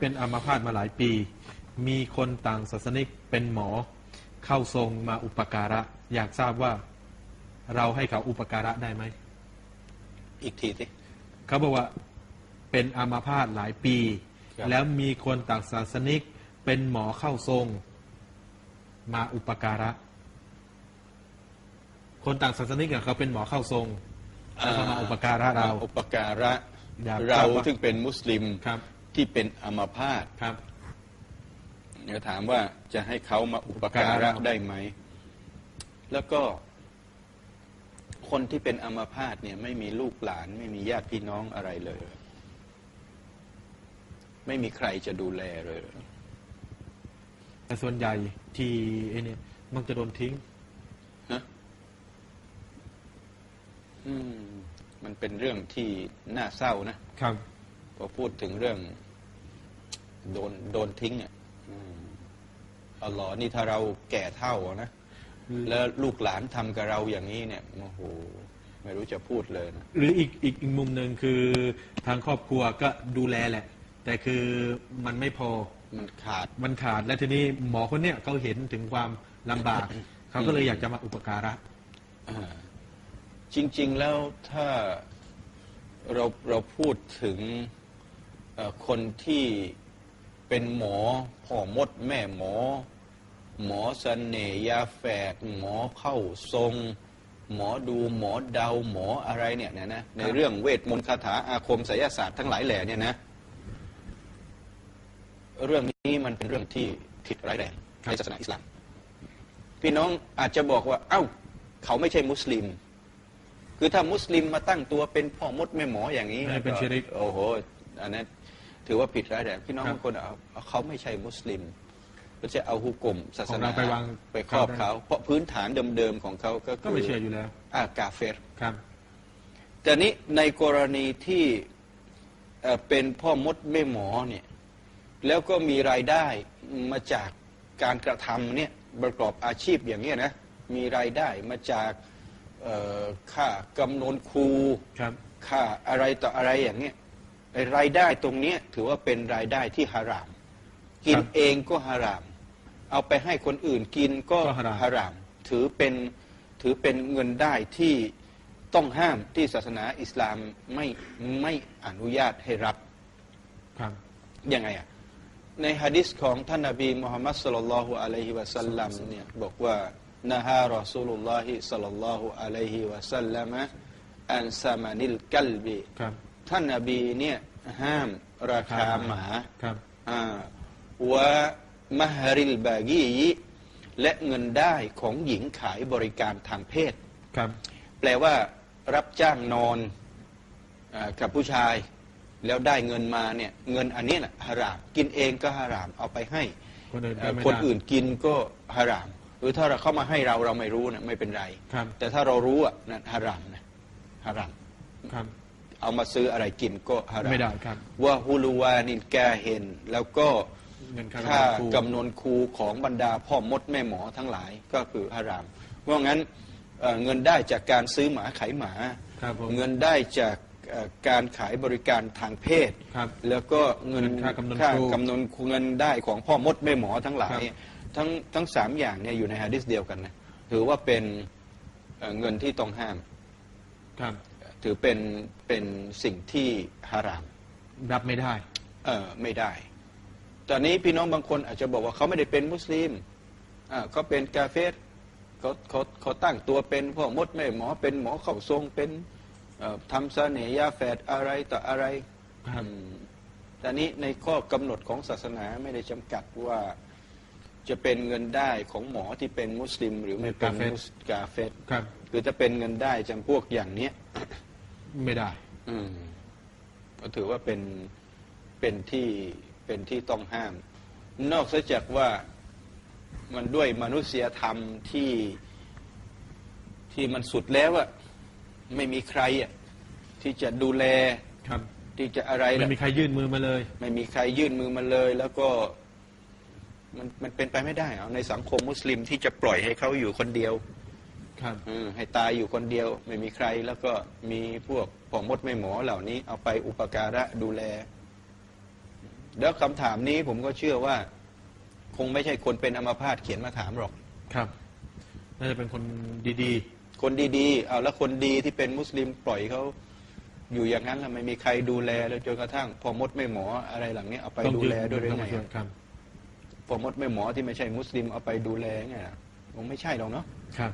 เป็นอัมาพาตมาหลายปี มีคนต่างศาสนิกเป็นหมอ เข้าทรงมาอุปการะ อยากทราบว่าเราให้เขาอุปการะได้ไหม อีกทีสิเขาบอกว่าเป็นอัมาพาตหลายปีครับแล้วมีคนต่างศาสนิกเป็นหมอเข้าทรง มาอุปการะ คนต่างศาสนิกอะเขาเป็นหมอเข้าทรงแล้วเขามาอุปการะเรา อุปการะอยากเราทราบว่าซึ่งเป็นมุสลิมครับ ที่เป็นอัมาพาตครับเดี๋ยวถามว่าจะให้เขามาอุปการะอุปการะได้ไหม แล้วก็ คนที่เป็นอัมาพาตเนี่ย ไม่มีลูกหลาน ไม่มีญาติพี่น้องอะไรเลย ไม่มีใครจะดูแลเลย แต่ส่วนใหญ่ที่ไอ้เนี่ยมันจะโดนทิ้งฮะอืม มันเป็นเรื่องที่น่าเศร้านะครับ พอพูดถึงเรื่อง โดนโดนทิ้งอะอืมอัลลอฮ์นี่ถ้าเราแก่เท่านะ แล้วลูกหลานทำกับเราอย่างนี้เนี่ยโอ้โหไม่รู้จะพูดเลยนะหรืออีกอีกอีกมุมหนึ่งคือทางครอบครัวก็ดูแลแหละ แต่คือมันไม่พอมันขาดมันขาดและทีนี้หมอคนเนี้ยเขาเห็นถึงความลำบาก เขาก็เลยอยากจะมาอุปการะอ่าจริง ๆแล้วถ้าเราเราพูดถึงเอ่อคนที่ เป็นหมอพ่อมดแม่หมอ หมอเสน่ห์ยาแฝดหมอเข้าทรง หมอดูหมอเดาหมออะไรเนี่ยนะนะในเรื่องเวทมนต์คาถาอาคมไสยศาสตร์ทั้งหลายแหล่เนี่ยนะเรื่องนี้มันเป็นเรื่องที่ผิดร้ายแรงครับในศาสนาอิสลาม พี่น้องอาจจะบอกว่า เอ้า เขาไม่ใช่มุสลิม คือถ้ามุสลิมมาตั้งตัวเป็นพ่อมดแม่หมออย่างนี้อันนี้เป็นก็ชิริกโอ้โหอันนั้น ถือว่าผิดร้ายแรงพี่น้องครับบางคนเอาเอาเขาไม่ใช่มุสลิมก็จะเอาฮุกกลมศาสของนาเราไปวางไปครอบเขาได้เขา เพราะพื้นฐานเดิมๆของเขาก็ก็ไม่เชื่ออยู่แล้วอากาเฟรครับ แต่นี้ในกรณีที่เอ่อเป็นพ่อมดแม่หมอเนี่ยแล้วก็มีรายได้มาจากการกระทำเนี่ยประกอบอาชีพอย่างเนี้ยนะมีรายได้มาจากเอ่อค่ากำนนครูครับค่าอะไรต่ออะไรอย่างเนี้ยไอ้ รายได้ตรงเนี้ยถือว่าเป็นรายได้ที่ฮาราม กินครับเองก็ฮาราม เอาไปให้คนอื่นกินก็ก็ฮารามฮาราม ถือเป็นถือเป็นเงินได้ที่ต้องห้ามที่ศาสนาอิสลามไม่ไม่อนุญาตให้รับครับยังไงอะในฮะดิษของท่านนบีมุฮัมมัดสุลลัลลอฮุอะลัยฮิวะสัลลัมเนี่ยบอกว่านะฮารอซูลุลลอฮิสัลลัลลอฮุอะลัยฮิวะสัลลัมอันซามานิลกัลบีครับ ท่านนบีเนี่ยห้ามราคาหมาครับอ่าวะมหริลบากีและเงินได้ของหญิงขายบริการทางเพศครับ แปลว่ารับจ้างนอนอากับผู้ชาย แล้วได้เงินมาเนี่ยเงินอันนี้นะฮาราม กินเองก็ฮารามเอาไปให้ คนอื่นก็เอ่อไม่คนได้อื่นกินก็ฮารามหรือถ้าเราเข้ามาให้เราเราไม่รู้นะไม่เป็นไรครับแต่ถ้าเรารู้อะนั่นฮารามนะฮารามครับ เอามาซื้ออะไรกินก็ฮารามไม่ได้ครับว่าฮุลูวานินแกเห็น แล้วก็เงินค่าค่ากำกำนนนนครูของบรรดาพ่อมดแม่หมอทั้งหลายก็คือฮารามเพราะงั้นเอ่อเงินได้จากการซื้อหมาขายหมาครับผมเงินได้จากเอ่อการขายบริการทางเพศครับแล้วก็เงินเงินค่ากำนนค่าครูกำนนเงินได้ของพ่อมดแม่หมอทั้งหลายครับทั้งทั้งสามอย่างเนี่ยอยู่ในฮะดิษเดียวกันนะถือว่าเป็นเอ่อเงินที่ต้องห้ามครับ ถือเป็นเป็นสิ่งที่ฮารามรับไม่ได้ เออไม่ได้ ตอนนี้พี่น้องบางคนอาจจะบอกว่าเขาไม่ได้เป็นมุสลิมอ่าเขาเป็นกาเฟสเขาเขาเขาตั้งตัวเป็นพ่อมดแม่หมอเป็นหมอเข้าทรงเป็นเอ่อทำเสน่ห์ยาแฝดอะไรต่ออะไรครับอืมตอนนี้ในข้อกำหนดของศาสนาไม่ได้จำกัดว่าจะเป็นเงินได้ของหมอที่เป็นมุสลิม หรือไม่เป็นกาเฟสมุสกาเฟสครับคือถ้าเป็นเงินได้จำพวกอย่างเนี้ย ไม่ได้ อืมก็ถือว่าเป็นเป็นที่เป็นที่ต้องห้าม นอกจากว่ามันด้วยมนุษยธรรมที่ที่มันสุดแล้วอะไม่มีใครอะที่จะดูแลครับที่จะอะไรไม่ล่ะมีใครยื่นมือมาเลย ไม่มีใครยื่นมือมาเลย แล้วก็มันมันเป็นไปไม่ได้เอาในสังคมมุสลิมที่จะปล่อยให้เขาอยู่คนเดียว ครับอืมให้ตายอยู่คนเดียวไม่มีใคร แล้วก็มีพวกพ่อมดไม่หมอเหล่านี้ เอาไปอุปการะดูแล แล้วคำถามนี้ผมก็เชื่อว่า คงไม่ใช่คนเป็นอัมพาตเขียนมาถามหรอก ครับ น่าจะเป็นคนดีคนดีๆเอาแล้วคนดีที่เป็นมุสลิมปล่อยเขาอยู่อย่างนั้นแล้วไม่มีใครดูแลแล้วจนกระทั่งพอมดไม่หมออะไรหลังเนี้ยเอาไปๆต้องดูยืนแลด้วยหรือต้องไงมาช่วยครับพอมดไม่หมอที่ไม่ใช่มุสลิมเอาไปดูแลไงล่ะคงไม่ใช่หรอกเนาะครับ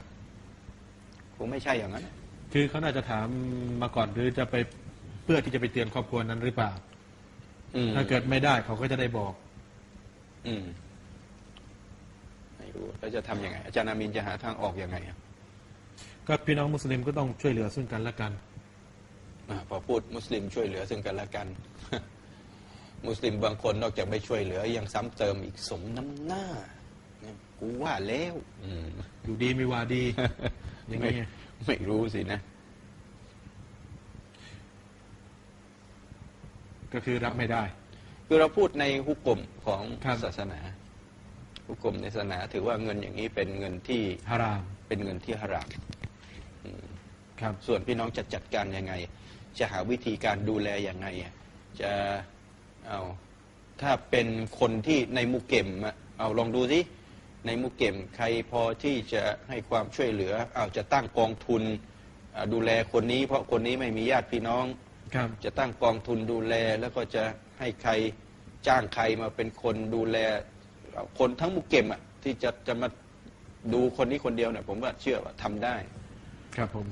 คงไม่ใช่อย่างนั้น คือเขาน่าจะถามมาก่อนหรือจะไปเพื่อที่จะไปเตือนครอบครัวนั้นหรือเปล่า อืมถ้าเกิดไม่ได้เขาก็จะได้บอก อืมไม่รู้แล้วจะทำยังไง อาจารย์อามินจะหาทางออกยังไงอะก็พี่น้องมุสลิมก็ต้องช่วยเหลือซึ่งกันและกัน อ่าพอพูดมุสลิมช่วยเหลือซึ่งกันและกัน มุสลิมบางคนนอกจากไม่ช่วยเหลือยังซ้ำเติมอีกสมน้ำหน้าเนี่ย กูว่าแล้วอืมอยู่ดีไม่ว่าดี อย่างไม่นี้ยไม่รู้สินะ ก็คือรับไม่ได้ คือเราพูดในฮุกกลมของครับ ศาสนาฮุกกลมในศาสนาถือว่าเงินอย่างนี้เป็นเงินที่ฮารามเป็นเงินที่ฮารามครับ ส่วนพี่น้องจะจัดการยังไง จะหาวิธีการดูแลยังไงอะจะเอาถ้าเป็นคนที่ในมุกเก็มอะเอาลองดูสิ ในมุกเก็มใครพอที่จะให้ความช่วยเหลือเอาจะตั้งกองทุนอ่าดูแลคนนี้ เพราะคนนี้ไม่มีญาติพี่น้องครับจะตั้งกองทุนดูแลแล้วก็จะให้ใครจ้างใครมาเป็นคนดูแลเอาคนทั้งมุกเก็มอะที่จะจะมาดูคนนี้คนเดียวเนี่ยผมว่าเชื่อว่าทำได้ ครับผม